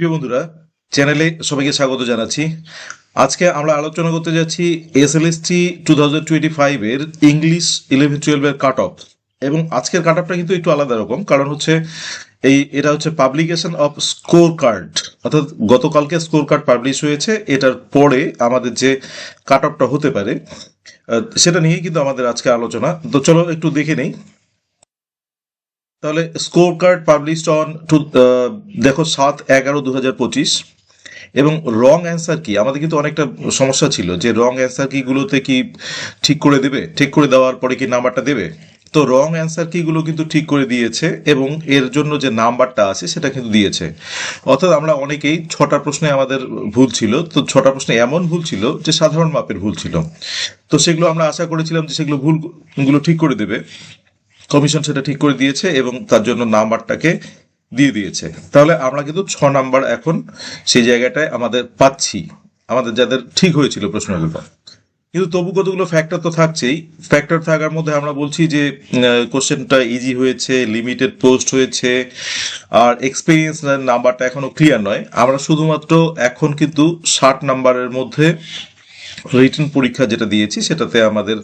প্রিয় বন্ধুরা, চ্যানেলে সবাইকে স্বাগত জানাচ্ছি। আজকে আমরা আলোচনা করতে যাচ্ছি S L S T thousand twenty ফাইভের ইংলিশ ইলেভেন টুয়েলভের কাট অফ এবং আজকের কাট অফটা কিন্তু একটু আলাদা রকম, কারণ হচ্ছে এই, এটা হচ্ছে পাবলিকেশন অফ স্কোর কার্ড অর্থাৎ গতকালকে স্কোর কার্ড পাবলিশ হয়েছে, এটার পরে আমাদের যে কাট অফটা হতে পারে সেটা নিয়েই কিন্তু আমাদের আজকে আলোচনা। তো চলো একটু দেখে নেই। তাহলে score card published on two দেখো সাত এগারো দু হাজার পঁচিশ এবং রং অ্যান্সার কি? আমাদের কিন্তু অনেকটা সমস্যা ছিল যে রং অ্যান্সার কিগুলোতে কি ঠিক করে দেবে? ঠিক করে দেওয়ার পরে কি নাম্বারটা দেবে? তো রং অ্যান্সার কিগুলো কিন্তু ঠিক করে দিয়েছে এবং এর জন্য যে নাম্বারটা আছে সেটা কিন্তু দিয়েছে। অর্থাৎ আমরা অনেকেই ছটা প্রশ্নে আমাদের ভুল ছিল, তো ছটা প্রশ্নে এমন ভুল ছিল যে সাধারণ মাপের ভুল ছিল। তো সেগুলো আমরা আশা করেছিলাম যে সেগুলো ভুলগুলো ঠিক করে দেবে। কমিশন সেটা ঠিক করে দিয়েছে এবং তার জন্য নাম্বারটাকে দিয়ে দিয়েছে। তাহলে আমরা কিন্তু ছ নাম্বার এখন সেই জায়গাটায় আমাদের পাচ্ছি। আমাদের যাদের ঠিক হয়েছিল প্রশ্নগুলো। কিন্তু তবু কতগুলো ফ্যাক্টর তো থাকছেই। ফ্যাক্টর থাকার মধ্যে আমরা বলছি যে কোশ্চেনটা ইজি হয়েছে লিমিটেড পোস্ট হয়েছে, আর এক্সপিরিয়েন্স নাম্বারটা এখনও ক্লিয়ার নয়। আমরা শুধুমাত্র এখন কিন্তু ষাট নাম্বারের মধ্যে রিটেন পরীক্ষা যেটা দিয়েছি সেটাতে আমাদের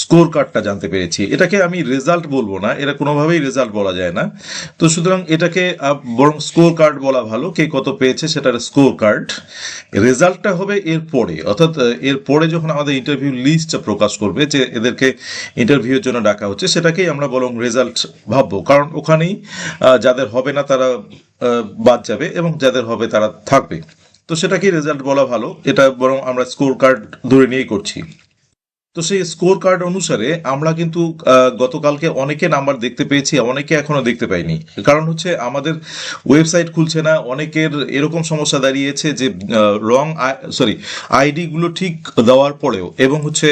স্কোর কার্ডটা জানতে পেরেছি। এটাকে আমি রেজাল্ট বলব না এটা কোনোভাবেই রেজাল্ট বলা যায় না। তো সুতরাং এটাকে বরং স্কোর কার্ড বলা ভালো কে কত পেয়েছে সেটার স্কোর কার্ড রেজাল্টটা হবে এর পরে অর্থাৎ আহ, এর পরে যখন আমাদের ইন্টারভিউ লিস্টটা প্রকাশ করবে যে এদেরকে ইন্টারভিউর জন্য ডাকা হচ্ছে সেটাকেই আমরা বরং রেজাল্ট ভাববো। কারণ ওখানেই যাদের হবে না তারা বাদ যাবে এবং যাদের হবে তারা থাকবে। তো সেটাকেই রেজাল্ট বলা ভালো। এটা বরং আমরা স্কোর কার্ড ধরে নিয়েই করছি। তো সেই স্কোর কার্ড অনুসারে আমরা কিন্তু গতকালকে অনেকে নাম্বার দেখতে পেয়েছি, অনেকে এখনও দেখতে পাইনি। কারণ হচ্ছে আমাদের ওয়েবসাইট খুলছে না, অনেকের এরকম সমস্যা দাঁড়িয়েছে যে রং সরি আইডি গুলো ঠিক দেওয়ার পরেও এবং হচ্ছে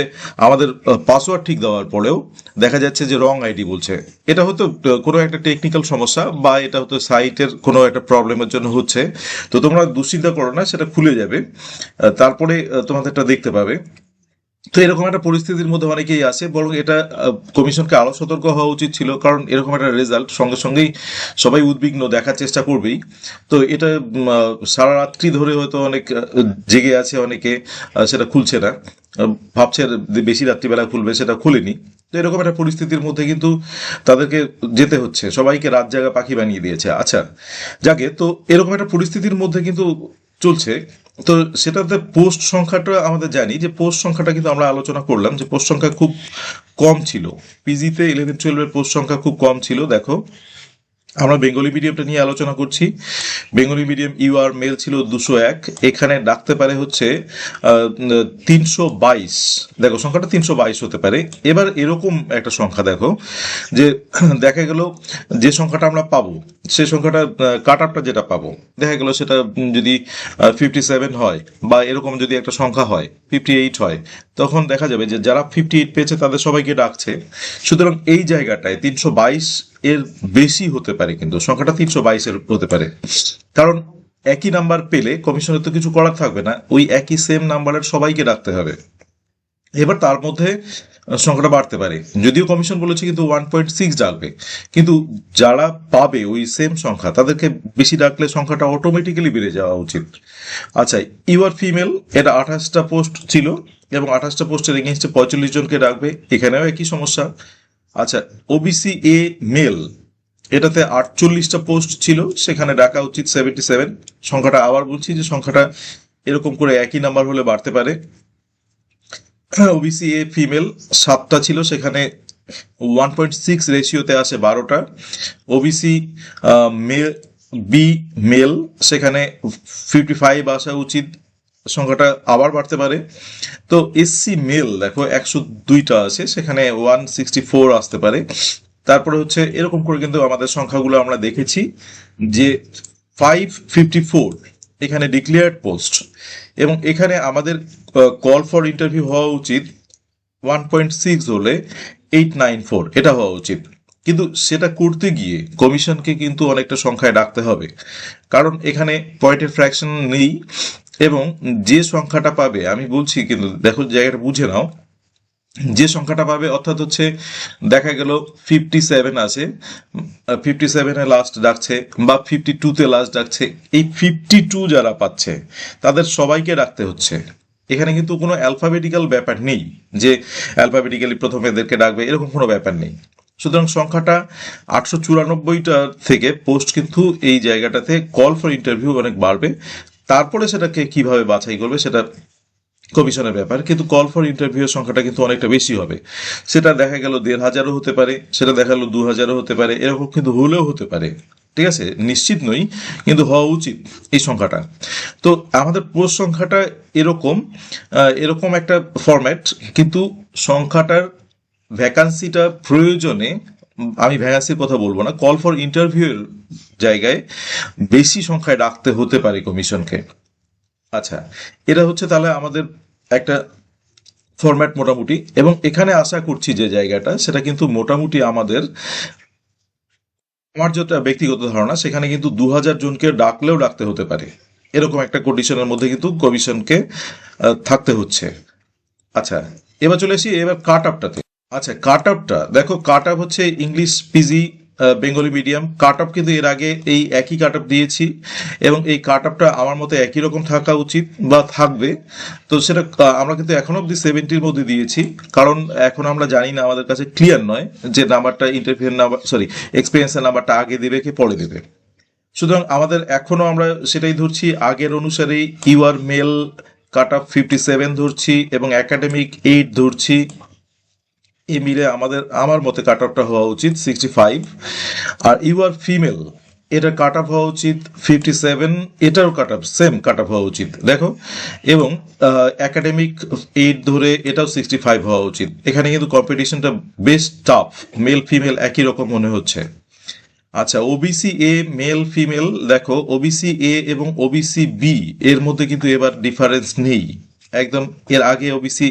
আমাদের পাসওয়ার্ড ঠিক দেওয়ার পরেও দেখা যাচ্ছে যে রং আইডি বলছে। এটা হয়তো কোনো একটা টেকনিক্যাল সমস্যা বা এটা হয়তো সাইটের কোনো একটা প্রবলেমের জন্য হচ্ছে। তো তোমরা দুশ্চিন্তা করো না, সেটা খুলে যাবে। তারপরে তোমাদেরটা দেখতে পাবে। তো এরকম একটা পরিস্থিতির মধ্যে অনেকেই আছে, বরং এটা কমিশনকে আরও সতর্ক হওয়া উচিত ছিল, কারণ এরকম একটা রেজাল্ট সঙ্গে সঙ্গেই সবাই উদ্বিগ্ন দেখার চেষ্টা করবেই। তো এটা সারা রাত্রি ধরে হয়তো অনেক জেগে আছে অনেকে সেটা খুলছে না। ভাবছে বেশি রাত্রিবেলা খুলবে, সেটা খুলেনি। তো এরকম একটা পরিস্থিতির মধ্যে কিন্তু তাদেরকে যেতে হচ্ছে, সবাইকে রাত জায়গা পাখি বানিয়ে দিয়েছে। আচ্ছা যাকে তো এরকম একটা পরিস্থিতির মধ্যে কিন্তু চলছে। তো সেটাতে পোস্ট সংখ্যাটা আমাদের জানি যে পোস্ট সংখ্যাটা কিন্তু আমরা আলোচনা করলাম যে পোস্ট সংখ্যা খুব কম ছিল। পিজিতে ইলেভেন টুয়েলভের পোস্ট সংখ্যা খুব কম ছিল, দেখো। আমরা বেঙ্গলি মিডিয়ামটা নিয়ে আলোচনা করছি। বেঙ্গলি মিডিয়াম ইউআর মেল ছিল দুশো এক। এখানে ডাকতে পারে হচ্ছে তিনশো বাইশ। দেখো, সংখ্যাটা তিনশো বাইশ হতে পারে। এবার এরকম একটা সংখ্যা দেখো, যে দেখা গেল যে সংখ্যাটা আমরা পাবো, সে সংখ্যাটা কাট আপটা যেটা পাবো, দেখা গেল সেটা যদি ফিফটি সেভেন হয় বা এরকম যদি একটা সংখ্যা হয় ফিফটি এইট হয়, তখন দেখা যাবে যে যারা ফিফটি এইট পেয়েছে তাদের সবাইকে ডাকছে। সুতরাং এই জায়গাটায় তিনশো বাইশ এর বেশি হতে পারে কিন্তু, সংখ্যাটা তিনশো বাইশের হতে পারে। কারণ একই নাম্বার পেলে কমিশনের তো কিছু করার থাকবে না, ওই একই সেম নাম্বারের সবাইকে ডাকতে হবে। এবার তার মধ্যে সংখ্যাটা বাড়তে পারে। যদিও কমিশন বলেছে কিন্তু ওয়ান পয়েন্ট সিক্স ডাকবে কিন্তু যারা পাবে ওই সেম সংখ্যা, তাদেরকে বেশি ডাকলে সংখ্যাটা অটোমেটিক্যালি বেড়ে যাওয়া উচিত। আচ্ছা ইউআর ফিমেল এটা আঠাশটা পোস্ট ছিল এবং আঠাশটা পোস্টের এগেনস্টে পঁয়তাল্লিশ জনকে ডাকবে, এখানেও একই সমস্যা। আচ্ছা ওবিসি এ মেল এটাতে আটচল্লিশটা পোস্ট ছিল, সেখানে ডাকা উচিত সেভেন্টি সেভেন সংখ্যাটা আবার বলছি যে সংখ্যাটা এরকম করে একই নাম্বার হলে বাড়তে পারে। ওবিসি এ ফিমেল সাতটা ছিল, সেখানে ওয়ান পয়েন্ট সিক্স রেশিওতে আসে বারোটা। ওবিসি মেল বি মেল সেখানে ফিফটি ফাইভ আসা উচিত। সংখ্যাটা আবার বাড়তে পারে। তো এসসি মেল দেখো, একশো দুইটা আছে, সেখানে ওয়ান সিক্সটি ফোর আসতে পারে। তারপরে হচ্ছে, এরকম করে কিন্তু আমাদের সংখ্যাগুলো আমরা দেখেছি যে ফাইভ ফিফটি ফোর এখানে ডিক্লেয়ার্ড পোস্ট এবং এখানে আমাদের কল ফর ইন্টারভিউ হওয়া উচিত ওয়ান পয়েন্ট সিক্স হলে এইট নাইন ফোর এটা হওয়া উচিত। কিন্তু সেটা করতে গিয়ে কমিশনকে কিন্তু অনেকটা সংখ্যায় ডাকতে হবে। কারণ এখানে পয়েন্টের ফ্র্যাকশন নেই। এবং যে সংখ্যাটা পাবে, আমি বলছি কিন্তু দেখো জায়গাটা বুঝে নাও, যে সংখ্যাটা পাবে, অর্থাৎ হচ্ছে দেখা গেল ফিফটি সেভেন আছে ফিফটি সেভেনে লাস্ট ডাকছে বা ফিফটি টুতে লাস্ট ডাকছে, এই ফিফটি টু যারা পাচ্ছে, তাদের সবাইকে রাখতে হচ্ছে। এখানে কিন্তু কোনো অ্যালফাবেটিক্যাল ব্যাপার নেই যে অ্যালফাবেটিক্যালি প্রথমে এদেরকে ডাকবে, এরকম কোনো ব্যাপার নেই। সুতরাং সংখ্যাটা আটশো চুরানব্বইটা থেকে পোস্ট কিন্তু এই জায়গাটাতে কল ফর ইন্টারভিউ অনেক বাড়বে। তারপরে সেটাকে কীভাবে বাছাই করবে সেটা কমিশনের ব্যাপার। কিন্তু কল ফর ইন্টারভিউ সংখ্যাটা কিন্তু অনেকটা বেশি হবে। সেটা দেখা গেল দেড় হাজারও হতে পারে, সেটা দেখা গেল দু হাজারও হতে পারে, এরকম কিন্তু হলেও হতে পারে। ঠিক আছে? নিশ্চিত নই, কিন্তু হওয়া উচিত এই সংখ্যাটা। তো আমাদের পোস্ট সংখ্যাটা এরকম এরকম একটা ফরম্যাট কিন্তু সংখ্যাটার ভ্যাকান্সিটা প্রয়োজনে আমি ভ্যাকান্সির কথা বলব না। কল ফর ইন্টারভিউয়ের জায়গায় বেশি সংখ্যায় ডাকতে হতে পারে কমিশনকে। আচ্ছা এটা হচ্ছে তাহলে আমাদের একটা ফরম্যাট মোটামুটি। এবং এখানে আশা করছি যে জায়গাটা, সেটা কিন্তু মোটামুটি আমাদের, আমার যেটা ব্যক্তিগত ধারণা, সেখানে কিন্তু দু হাজার জনকে ডাকলেও ডাকতে হতে পারে। এরকম একটা কন্ডিশনের মধ্যে কিন্তু কমিশনকে থাকতে হচ্ছে। আচ্ছা এবার চলে আসি এবার কাট আপটাতে আচ্ছা কাট আপটা দেখো কাট আপ হচ্ছে English PG Bengali medium cut up কিন্তু এর আগে এই একই কাট আপ দিয়েছি এবং এই কাট আপটা আমার মতে একই রকম থাকা উচিত বা থাকবে। তো সেটা আমরা কিন্তু এখনও অব্দি সেভেন্টির মধ্যে দিয়েছি, কারণ এখন আমরা জানি না, আমাদের কাছে ক্লিয়ার নয় যে নাম্বারটা ইন্টারভিউ নাম্বার সরি এক্সপিরিয়েন্সের নাম্বারটা আগে দেবে কি পরে দেবে। সুতরাং আমাদের এখনও আমরা সেটাই ধরছি, আগের অনুসারেই UR male cut up fifty seven ধরছি এবং একাডেমিক এইট ধরছি। এই মিলে আমাদের, আমার মতে কাট আপটা হওয়া উচিত সিক্সটি ফাইভ আর ইউ আর ফিমেল এটা কাট আপ হওয়া উচিত ফিফটি সেভেন এটারও cut up same cut up হওয়া উচিত। দেখো, এবং একাডেমিক এইট ধরে এটাও সিক্সটি ফাইভ হওয়া উচিত। এখানে কিন্তু কম্পিটিশনটা বেশ টাফ মেল ফিমেল একই রকম মনে হচ্ছে। আচ্ছা ওবিসি এ মেল ফিমেল দেখো ওবিসি এ এবং ওবিসি বি এর মধ্যে কিন্তু এবার ডিফারেন্স নেই। একদম, এর আগে ওবিসি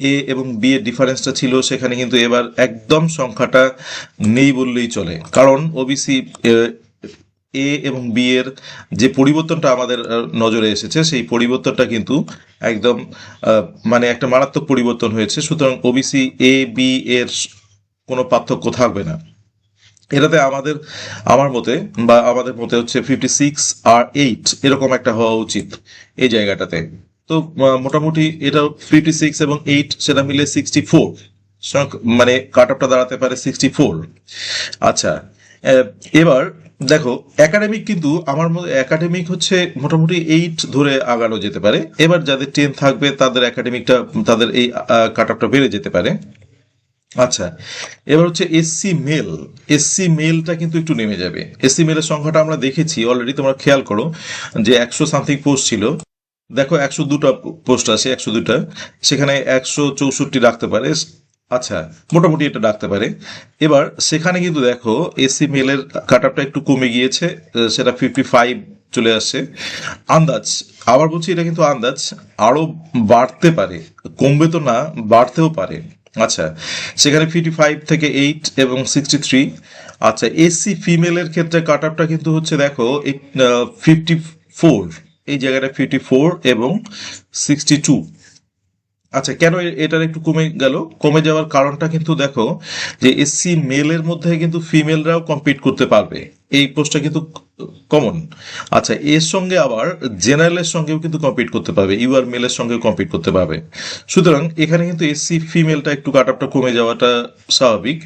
এ এবং বি এর ডিফারেন্সটা ছিল, সেখানে কিন্তু এবার একদম সংখ্যাটা নেই বললেই চলে। কারণ ওবিসি এ এবং বি এর যে পরিবর্তনটা আমাদের নজরে এসেছে, সেই পরিবর্তনটা কিন্তু একদম মানে একটা মারাত্মক পরিবর্তন হয়েছে। সুতরাং ওবিসি এ বি এর কোনো পার্থক্য থাকবে না। এটাতে আমাদের, আমার মতে, বা আমাদের মতে হচ্ছে ফিফটি সিক্স আর এইট এরকম একটা হওয়া উচিত এই জায়গাটাতে। তো মোটামুটি এটা ফিফটি সিক্স এবং এইট সেটা মিলে সিক্সটি ফোর মানে কাট আপটা দাঁড়াতে পারে সিক্সটি ফোর আচ্ছা এবার দেখো একাডেমিক কিন্তু আমার একাডেমিক হচ্ছে মোটামুটি এইট ধরে আগানো যেতে পারে। এবার যাদের টেন থাকবে, তাদের একাডেমিকটা তাদের এই কাট আপটা বেড়ে যেতে পারে। আচ্ছা এবার হচ্ছে এসসি মেল এসসি মেলটা কিন্তু একটু নেমে যাবে। এসসি মেলের সংখ্যাটা আমরা দেখেছি অলরেডি তোমরা খেয়াল করো, যে একশো সামথিং পোস্ট ছিল। দেখো একশো দুটা পোস্ট আছে, একশো দুটা। সেখানে একশো চৌষট্টি রাখতে পারে। আচ্ছা মোটামুটি এটা ডাকতে পারে। এবার সেখানে কিন্তু দেখো এসি মেলের কাট আপটা একটু কমে গিয়েছে সেটা ফিফটি ফাইভ চলে আসছে। আন্দাজ, আবার বলছি এটা কিন্তু আন্দাজ আরও বাড়তে পারে। কমবে তো না, বাড়তেও পারে। আচ্ছা সেখানে ফিফটি ফাইভ থেকে এইট এবং সিক্সটি থ্রি আচ্ছা এসি ফিমেলের ক্ষেত্রে কাট আপটা কিন্তু হচ্ছে দেখো ফিফটি ফোর এই জায়গাটা ফিফটি ফোর এবং সিক্সটি টু আচ্ছা কেন এটার একটু কমে গেল? কমে যাওয়ার কারণটা কিন্তু দেখো যে এসসি মেলের মধ্যে কিন্তু ফিমেলরাও কম্পিট করতে পারবে। এই পোস্টটা কিন্তু কমন আচ্ছা এর সঙ্গে আবার জেনারেলের সঙ্গেও কিন্তু কম্পিট করতে পারবে। ইউআর মেলের সঙ্গেও কম্পিট করতে পারবে। সুতরাং এখানে কিন্তু এসসি ফিমেলটা একটু কাট আপটা কমে যাওয়াটা স্বাভাবিক।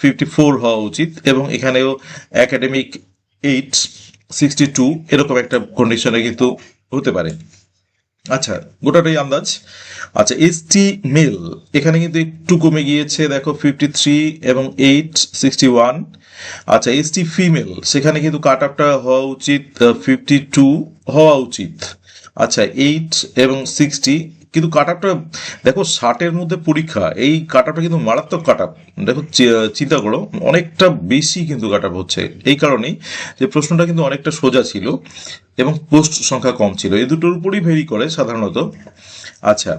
ফিফটি ফোর হওয়া উচিত এবং এখানেও একাডেমিক এইট সিক্সটি টু এরকম একটা কন্ডিশনে কিন্তু হতে পারে। আচ্ছা গোটাটাই আন্দাজ। আচ্ছা এসটি মেল এখানে কিন্তু একটু কমে গিয়েছে, দেখো ফিফটি থ্রি এবং এইট সিক্সটি ওয়ান আচ্ছা এসটি ফিমেল সেখানে কিন্তু কাট আপটা হওয়া উচিত ফিফটি টু হওয়া উচিত। আচ্ছা এইট এবং সিক্সটি কিন্তু কাট আপটা দেখো ষাটের মধ্যে পরীক্ষা, এই কাট আপটা কিন্তু মারাত্মক কাট আপ দেখো চিন্তা করো, অনেকটা বেশি কিন্তু কাট আপ হচ্ছে। এই কারণেই যে প্রশ্নটা কিন্তু অনেকটা সোজা ছিল এবং পোস্ট সংখ্যা কম ছিল। এই দুটোর উপরই ভেরি করে সাধারণত। আচ্ছা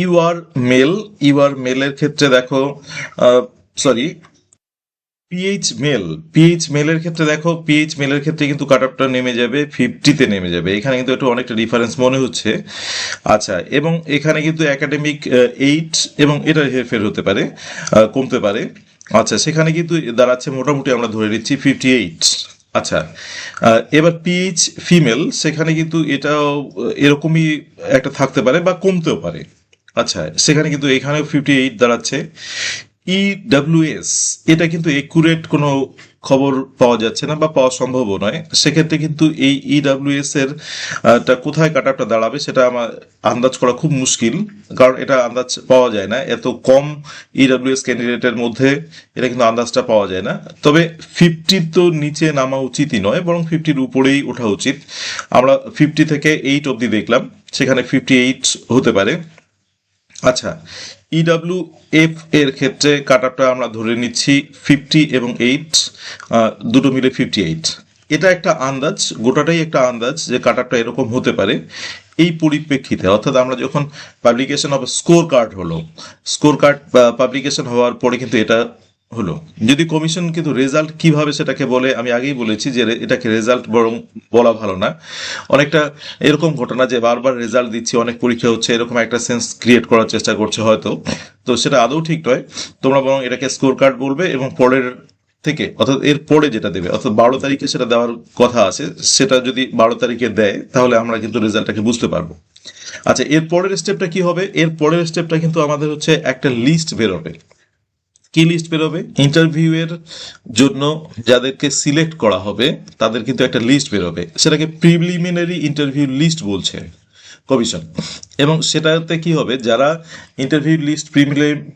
U R mail U R মেলের ক্ষেত্রে দেখো সরি পিএইচ মেল পিএইচ মেলের ক্ষেত্রে দেখো পিএইচ মেলের ক্ষেত্রে কিন্তু কাট অফটা নেমে যাবে ফিফটিতে নেমে যাবে। এখানে কিন্তু একটু অনেকটা ডিফারেন্স মনে হচ্ছে। আচ্ছা এবং এখানে কিন্তু একাডেমিক এইট এবং এটা হেরফের হতে পারে কমতে পারে। আচ্ছা সেখানে কিন্তু দাঁড়াচ্ছে মোটামুটি আমরা ধরে নিচ্ছি ফিফটি এইট আচ্ছা এবার পিএইচ ফিমেল সেখানে কিন্তু এটাও এরকমই একটা থাকতে পারে বা কমতেও পারে। আচ্ছা সেখানে কিন্তু এখানেও ফিফটি এইট দাঁড়াচ্ছে। ইডাব্লিউএস এটা কিন্তু একুরেট কোনো খবর পাওয়া যাচ্ছে না বা পাওয়া সম্ভবও নয়। সেক্ষেত্রে কিন্তু এই ইডাব্লিউএস এর টা কোথায় কাটারটা দাঁড়াবে সেটা আমার আন্দাজ করা খুব মুশকিল। কারণ এটা আন্দাজ পাওয়া যায় না। এত কম ইডাব্লিউএস ক্যান্ডিডেটের মধ্যে এটা কিন্তু আন্দাজটা পাওয়া যায় না। তবে ফিফটির তো নিচে নামা উচিতই নয়, বরং ফিফটির উপরেই ওঠা উচিত। আমরা ফিফটি থেকে এইট অবধি দেখলাম, সেখানে ফিফটি এইট হতে পারে। আচ্ছা ইডাব্লিউ এফ এর ক্ষেত্রে কাটারটা আমরা ধরে নিচ্ছি ফিফটি এবং এইট দুটো মিলে ফিফটি এইট এটা একটা আন্দাজ, গোটাটাই একটা আন্দাজ যে কাটারটা এরকম হতে পারে এই পরিপ্রেক্ষিতে। অর্থাৎ আমরা যখন পাবলিকেশন অফ স্কোর কার্ড হলো স্কোর কার্ড পাবলিকেশন হওয়ার পরে কিন্তু এটা হলো। যদি কমিশন কিন্তু রেজাল্ট কীভাবে সেটাকে বলে, আমি আগেই বলেছি যে এটাকে রেজাল্ট বরং বলা ভালো না। অনেকটা এরকম ঘটনা যে বারবার রেজাল্ট দিচ্ছি, অনেক পরীক্ষা হচ্ছে, এরকম একটা সেন্স ক্রিয়েট করার চেষ্টা করছে হয়তো। তো সেটা আদৌ ঠিক নয়। তোমরা বরং এটাকে স্কোর কার্ড বলবে এবং পরের থেকে, অর্থাৎ এর পরে যেটা দেবে, অর্থাৎ বারো তারিখে সেটা দেওয়ার কথা আছে, সেটা যদি বারো তারিখে দেয়, তাহলে আমরা কিন্তু রেজাল্টটাকে বুঝতে পারব। আচ্ছা এর পরের স্টেপটা কি হবে? এর পরের স্টেপটা কিন্তু আমাদের হচ্ছে একটা লিস্ট বেরোবে কি লিস্ট বেরোবে? ইন্টারভিউ এর জন্য যাদেরকে সিলেক্ট করা হবে, তাদের কিন্তু একটা লিস্ট বেরোবে। সেটাকে প্রিলিমিনারি ইন্টারভিউ লিস্ট বলছে কমিশন। এবং সেটাতে কি হবে, যারা ইন্টারভিউ লিস্ট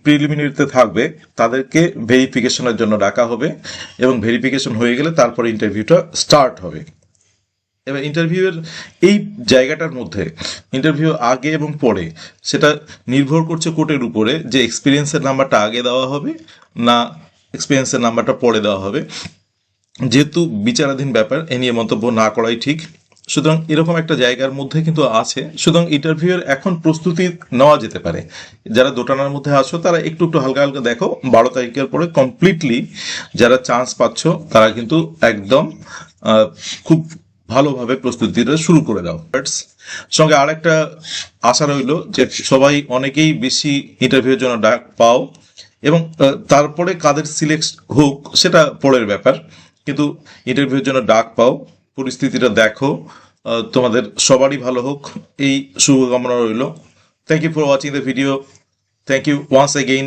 প্রিলিমিনারিতে থাকবে, তাদেরকে ভেরিফিকেশনের জন্য ডাকা হবে এবং ভেরিফিকেশন হয়ে গেলে তারপর ইন্টারভিউটা স্টার্ট হবে। এবার ইন্টারভিউয়ের এই জায়গাটার মধ্যে ইন্টারভিউ আগে এবং পরে সেটা নির্ভর করছে কোর্টের উপরে যে এক্সপিরিয়েন্সের নাম্বারটা আগে দেওয়া হবে না এক্সপিরিয়েন্সের নাম্বারটা পরে দেওয়া হবে। যেহেতু বিচারাধীন ব্যাপার, এ নিয়ে মন্তব্য না করাই ঠিক। সুতরাং এরকম একটা জায়গার মধ্যে কিন্তু আছে। সুতরাং ইন্টারভিউয়ের এখন প্রস্তুতি নেওয়া যেতে পারে। যারা দোটানার মধ্যে আছো, তারা একটু একটু হালকা হালকা দেখো। বারো তারিখের পরে কমপ্লিটলি যারা চান্স পাচ্ছ, তারা কিন্তু একদম খুব ভালোভাবে প্রস্তুতিটা শুরু করে দাও। সঙ্গে আরেকটা আশা রইল যে সবাই অনেকেই বেশি ইন্টারভিউর জন্য ডাক পাও এবং তারপরে কাদের সিলেক্ট হোক সেটা পরের ব্যাপার। কিন্তু ইন্টারভিউর জন্য ডাক পাও, পরিস্থিতিটা দেখো তোমাদের সবারই ভালো হোক। এই শুভকামনা রইল। Thank you for watching the video thank you once again